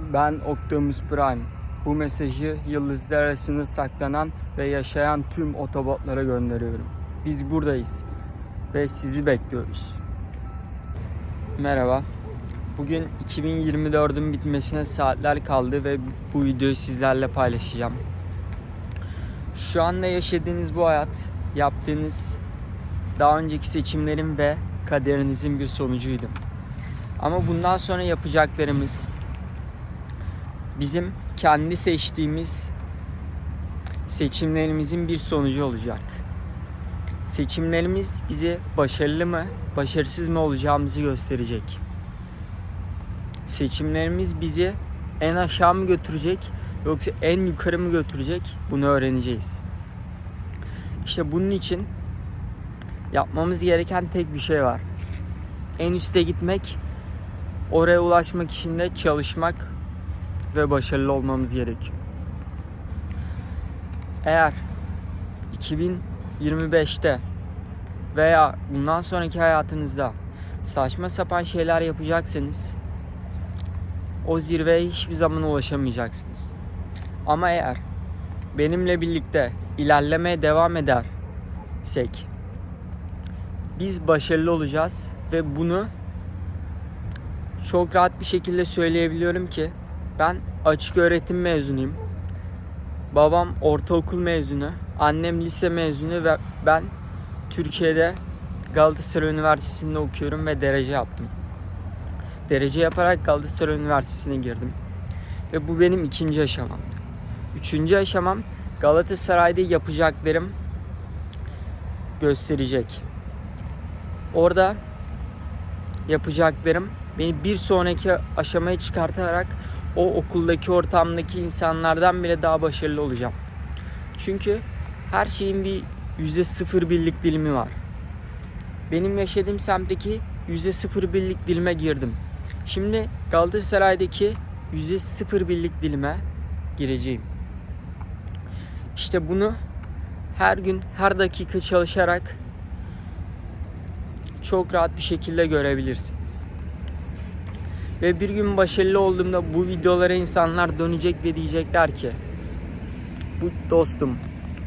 Ben Optimus Prime. Bu mesajı yıldızlar arasında saklanan ve yaşayan tüm otobotlara gönderiyorum. Biz buradayız ve sizi bekliyoruz. Merhaba. Bugün 2024'ün bitmesine saatler kaldı ve bu videoyu sizlerle paylaşacağım. Şu anda yaşadığınız bu hayat, yaptığınız daha önceki seçimlerin ve kaderinizin bir sonucuydu. Ama bundan sonra yapacaklarımız bizim kendi seçtiğimiz seçimlerimizin bir sonucu olacak. Seçimlerimiz bizi başarılı mı, başarısız mı olacağımızı gösterecek. Seçimlerimiz bizi en aşağı mı götürecek yoksa en yukarı mı götürecek bunu öğreneceğiz. İşte bunun için yapmamız gereken tek bir şey var. En üste gitmek, oraya ulaşmak için de çalışmak ve başarılı olmamız gerekiyor. Eğer 2025'te veya bundan sonraki hayatınızda saçma sapan şeyler yapacaksanız o zirveye hiçbir zaman ulaşamayacaksınız. Ama eğer benimle birlikte ilerlemeye devam edersek biz başarılı olacağız ve bunu çok rahat bir şekilde söyleyebiliyorum ki ben açık öğretim mezunuyum. Babam ortaokul mezunu, annem lise mezunu ve ben Türkiye'de Galatasaray Üniversitesi'nde okuyorum ve derece yaptım. Derece yaparak Galatasaray Üniversitesi'ne girdim. Ve bu benim ikinci aşamamdı. Üçüncü aşamam Galatasaray'da yapacaklarım gösterecek. Orada yapacaklarım beni bir sonraki aşamaya çıkartarak o okuldaki ortamdaki insanlardan bile daha başarılı olacağım. Çünkü her şeyin bir yüzde sıfır birlik dilimi var. Benim yaşadığım semtteki yüzde sıfır birlik dilime girdim. Şimdi Galatasaray'daki yüzde sıfır birlik dilime gireceğim. İşte bunu her gün, her dakika çalışarak çok rahat bir şekilde görebilirsiniz. Ve bir gün başarılı olduğumda bu videolara insanlar dönecek ve diyecekler ki bu dostum,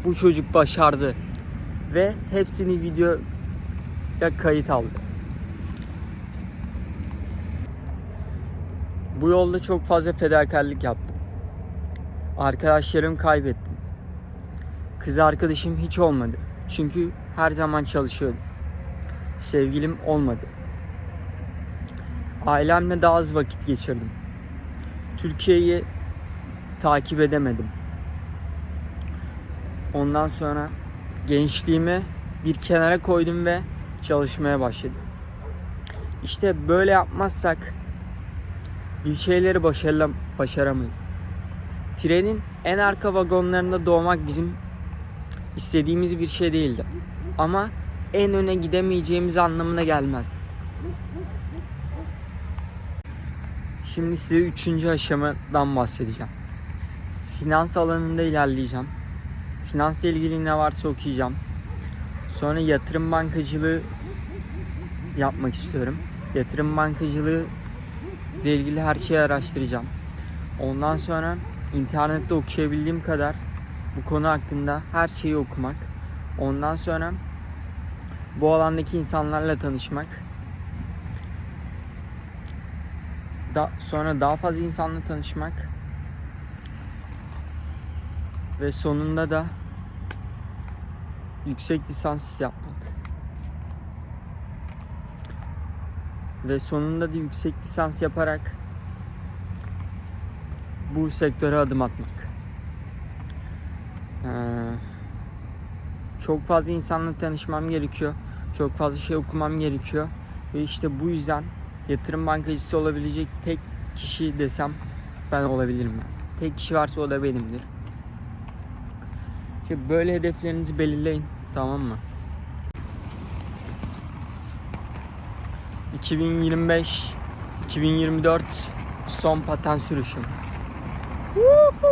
bu çocuk başardı ve hepsini videoya kayıt aldı. Bu yolda çok fazla fedakarlık yaptım. Arkadaşlarımı kaybettim. Kız arkadaşım hiç olmadı. Çünkü her zaman çalışıyordum. Sevgilim olmadı. Ailemle daha az vakit geçirdim. Türkiye'yi takip edemedim. Ondan sonra gençliğimi bir kenara koydum ve çalışmaya başladım. İşte böyle yapmazsak bir şeyleri başarılam başaramayız. Trenin en arka vagonlarında doğmak bizim istediğimiz bir şey değildi. Ama en öne gidemeyeceğimiz anlamına gelmez. Şimdi size üçüncü aşamadan bahsedeceğim. Finans alanında ilerleyeceğim. Finansla ilgili ne varsa okuyacağım. Sonra yatırım bankacılığı yapmak istiyorum. Yatırım bankacılığı ile ilgili her şeyi araştıracağım. Ondan sonra internette okuyabildiğim kadar bu konu hakkında her şeyi okumak. Ondan sonra bu alandaki insanlarla tanışmak. Da, sonra daha fazla insanla tanışmak. Ve sonunda da yüksek lisans yapmak. Ve sonunda da yüksek lisans yaparak bu sektöre adım atmak. Ee, çok fazla insanla tanışmam gerekiyor. Çok fazla şey okumam gerekiyor. Ve işte bu yüzden yatırım bankacısı olabilecek tek kişi desem ben olabilirim ben. Tek kişi varsa o da benimdir. İşte böyle hedeflerinizi belirleyin. Tamam mı? 2025 2024 son paten sürüşüm. I